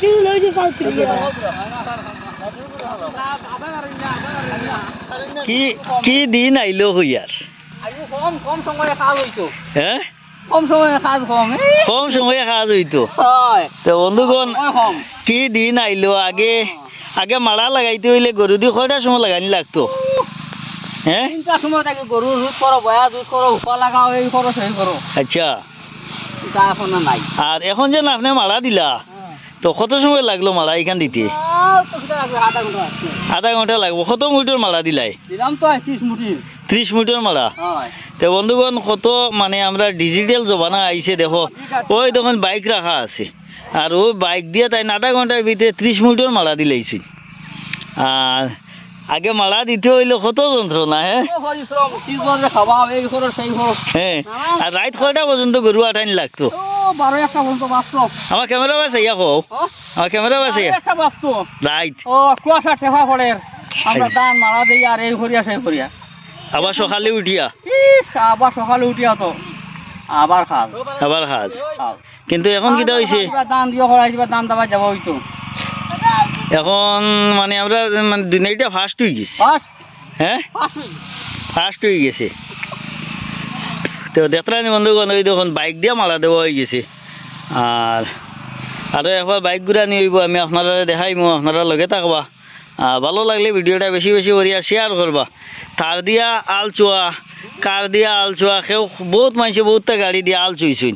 কি লইতে পারছি কি কি দিন আইলো হইয়ার কম কম সময়ে কাজ হইতো। হ্যাঁ কম সময়ে কাজ কম কম সময়ে কাজ হইতো? হয়। তো বন্ধুগণ কি দিন আইলো? আগে আগে মারা লাগাইতে হইলে গরু দিয়ে কয়টা সময় লাগানি লাগতো? হ্যাঁ তিনটার সময় থাকে গরু দুধ করো বয়া দুধ করো উপা লাগাও এই করো সেই করো আচ্ছা। আর এখন যে আপনি মারা দিলা তো কত সময় লাগল মারা এখান দিতে? আধা ঘণ্টা লাগবো কত মিটার মারা দিলাই? দিলাম তো ত্রিশ মুটির মারা তো বন্ধুগণ কত মানে আমরা ডিজিটাল জমানা আইছে দেখো। ওই দেখুন বাইক রাখা আছে। আর ওই বাইক দিয়ে তাই আধা ঘণ্টার ভিতরে ত্রিশ মিটার মারা দিলাইছি। আর আগে মারা দিতে হইলে কত যন্ত্রণা হ্যাঁ কি আর রাত কয়টা পর্যন্ত গরু আটাইনি লাগতো? ও বারো একটা পর্যন্ত বাস্তব আমার ক্যামেরা বাস ইয়া কও? আমার ক্যামেরা বাস বারো একটা বাস্তব রাইট। ও কুয়াশা ঠেফা পড়ে। আমরা। দান মারা দিই আর এই করিয়া সেই করিয়া আবার সকালে উঠিয়া? ইস, আবার সকালে উঠিয়া তো। আবার খাল। আবার খাজ কিন্তু এখন কিটা হয়েছে কিবা দান দিয়ে দান দাবা যাব হইতো। এখন মানে আমরা মানে দুনিয়াটা ফার্স্ট হয়ে গেছি। হ্যাঁ? ফার্স্ট হয়ে গেছে। তো দেখলেন বন্ধুগণ ওই দেখুন বাইক দিয়ে মালা দেওয়া হয়ে গেছে। আর আরও একবার বাইক ঘুরা নিয়ে হইব আমি আপনারা দেখাইমো আপনারা লগে থাকবা। ভালো লাগলে ভিডিওটা বেশি বেশি করিয়া শেয়ার করবা। তার দিয়া আল চুয়া কার দিয়া আল চুয়া সেও বহুত মানুষে বহুতটা গাড়ি দিয়া আল চুইছুন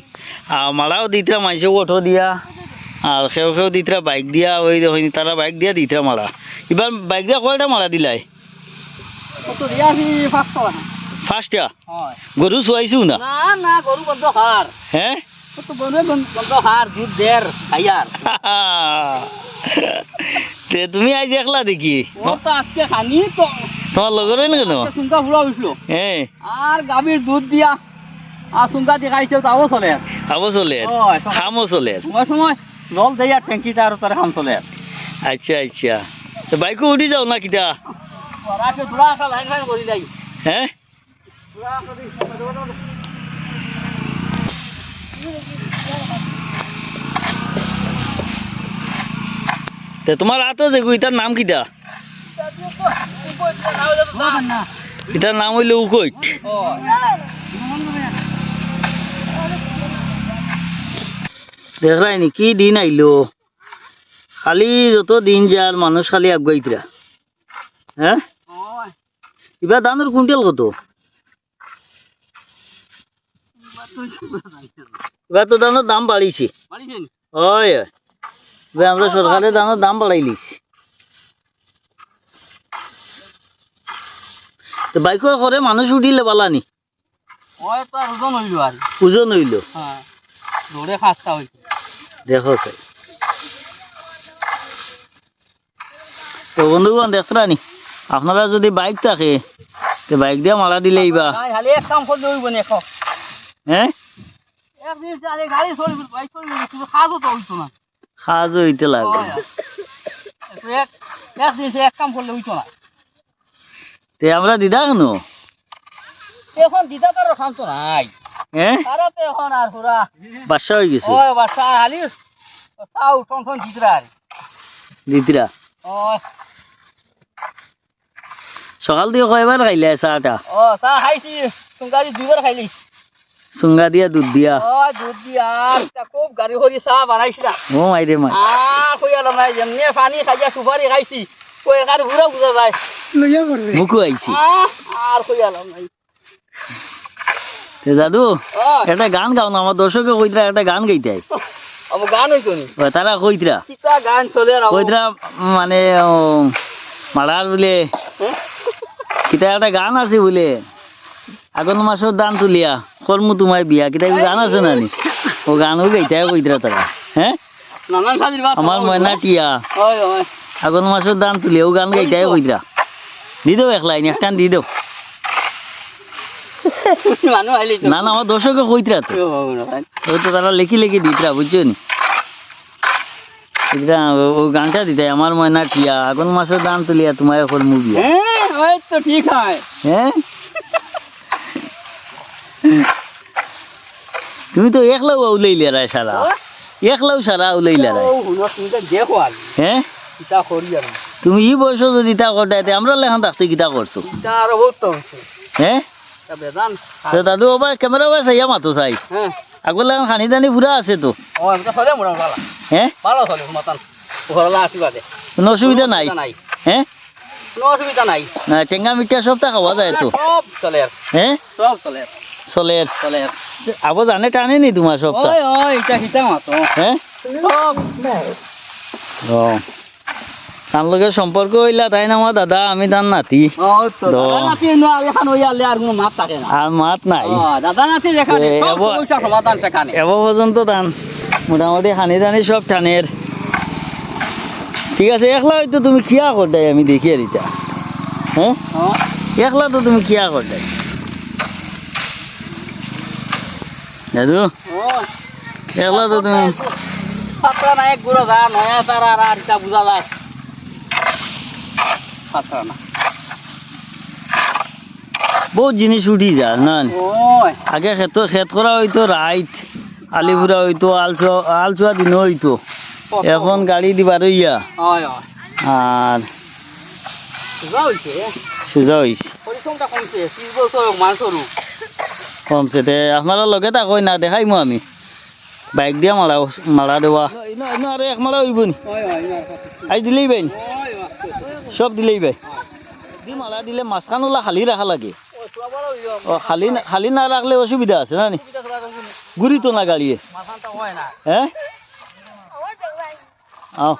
আর মালাও দিতরা মানুষে অটো দিয়া। আর সেও সেও দিতরা বাইক দিয়া ওই দেখুন তারা বাইক দিয়া দিতরা মালা এবার বাইক দিয়া কয়টা মালা দিলাই। ফার্স্টটা গরু চুয়াইছো না? না গরু বন্ধ হার হ্যাঁ তুমি আজ দেখলা দেখি? তোমার লগর কেন? সুন্দর ফুলা উঠল হ্যাঁ আর গাভীর দুধ দিয়া। আর সুন্দর দিয়ে খাইছে তাও চলে আবো চলে ওই, চলে সময় সময় জল দেই আর ট্যাঙ্কিতে আর তার খাম চলে আচ্ছা আচ্ছা। তো বাইকও উঠি যাও না কিটা? হ্যাঁ? তে। তোমার আতো দেখো ইটার নাম কিটা? না ইটার নাম হইলে উকৈট। দেখলাই নি কি দিন আইলো? খালি যত দিন যার মানুষ খালি আগুয়াইতরা হ্যাঁ এবার ধানের কুইন্টাল কত? এবার তো ধানের দাম বাড়িছে হয়। এবার আমরা সরকারের ধানের দাম বাড়াইলিস তো বাইকও করে মানুষ উঠিলে তো ওজন হইল আর ওজন হইল? হ্যাঁ দৌড়ে খাস্তা হইছে দেখো স্যার তো বন্ধুগণ দেখরা নি আপনারা যদি বাইক থাকে তো বাইক দিয়ে মারা দিলে বা নাই খালি এক কাম করলে হইব না হ্যাঁ সাজ হইতে লাগবে। তো আমরা দিদা কেন? এখন দিদা তার খাম তো নাই। হ্যাঁ হয়ে গেছে? দিতরা সকাল দিয়ে কয়বার খাইলে চাটা? ও চা খাইছি। দুইবার খাইলি। চুঙ্গা দিয়া দুধ দিয়া? ও দুধ দি আর তা খুব গাড়ি হরি বানাইছিলা। ও আর যেমনি পানি খাইয়া সুপারি খাইছি। কই এখানে ঘুরা বুঝা যায়। মুখু আইছি। আর দাদু একটা গান গাও না আমার দর্শকে কইতরা একটা গান গাইতে। গান হইতো নি? তারা কইতরা। কিতা গান চলে আর কইতরা মানে মারার বলে কিতা একটা গান আছে বলে আগন মাসের দান তুলিয়া কর্ম তোমায় বিয়া কিতা গান আছে না নি? ও গানও গাইতে কইতরা তারা হ্যাঁ আমার ময়না টিয়া। আগন মাসের দান তুলিয়া ও গান গাইতে কইতরা। দি দেও এক লাইন একটান দি দেও। না না আমার দর্শকে কইতরা তো। ওই তো তারা লেখি লেখি দিতরা বুঝছ নি? ও- গানটা দিতাই আমার ময়না টিয়া আগন মাসের দান তুলিয়া বিয়া। হ্যাঁ তো ঠিক হয়। হ্যাঁ তুমি তো একলাও উলাইলে রায় সারা একলাও সারা উলাইলে রায় হ্যাঁ তুমি ই বয়স যদি তা করতে আমরা লেখান থাকতে কিতা করছ হ্যাঁ তা দাদু বাবা ক্যামেরা বাই চাইয়া মাতো চাই হ্যাঁ আগর খানি দানি পুরা আছে তো। হ্যাঁ ভালো চলে মতন। ঘরলা আশীর্বাদে কোনো অসুবিধা নাই? নাই। হ্যাঁ কোনো অসুবিধা নাই। না টেঙ্গা মিঠা সবটা খাওয়া যায় তো। সব চলে হ্যাঁ সব চলে চলে চলে আবো জানে টানে নি তোমার সবটা ওই ওই এটা হিতা মাতো। হ্যাঁ সব ও তার লগে সম্পর্ক হইলা তাই না দাদা? আমি তার নাতি। আর মাত নাই। এব- পর্যন্ত টান মোটামুটি হানি টানি সব টানের ঠিক আছে একলা হয়তো তুমি কিয়া করতে আমি দেখি আর এটা। হ্যাঁ? একলা তো তুমি কিয়া করতে দাদু একলা তো তুমি পাত্রা নাই এক গুড়ো যা নয়া তারা আর বুঝা যায়। পাত্রা না। বহুত জিনিস উঠি যা না? আগে খেত খেত করা হইতো রাইত আলিপুরা হইতো আলচুয়া আলচুয়া দিন হইতো এখন গাড়ি দিবার ইয়া। আর সোজা হয়েছে কমছে তে আপনারা লগে তাকই না দেখাইমো আমি। বাইক দিয়া মালা মালা দেওয়া আর এক মালা হইব নি? ওই দিলেই বাইন সব দিলেই বাই দি মালা দিলে মাছখান ওলা খালি রাখা লাগে। ও খালি না- খালি না রাখলে অসুবিধা আছে না নি? তো না। গাড়িয়ে হয় হ্যাঁ আও।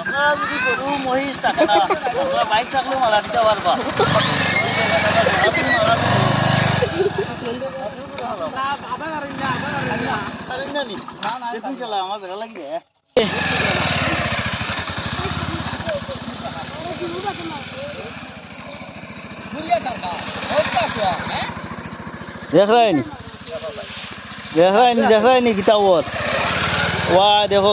আমরা মহিষ থাকে বাইক থাকলেও মালা দিতে পারবা আমার বেড়া লাগি দেখ রাইনি দেখ রাইনি দেখ রাইনি কিতা ওয়া দেখো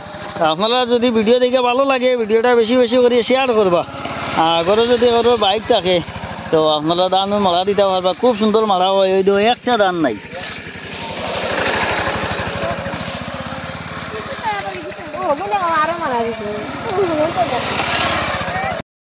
আপনারা যদি ভিডিও দেখে ভালো লাগে ভিডিওটা বেশি বেশি করে শেয়ার করবা। আগরও যদি কারোর বাইক থাকে, তো আপনারা দান মালা দিতে পারবা। খুব সুন্দর মালা হয়, ওই একটা দান নাই। আরও মারা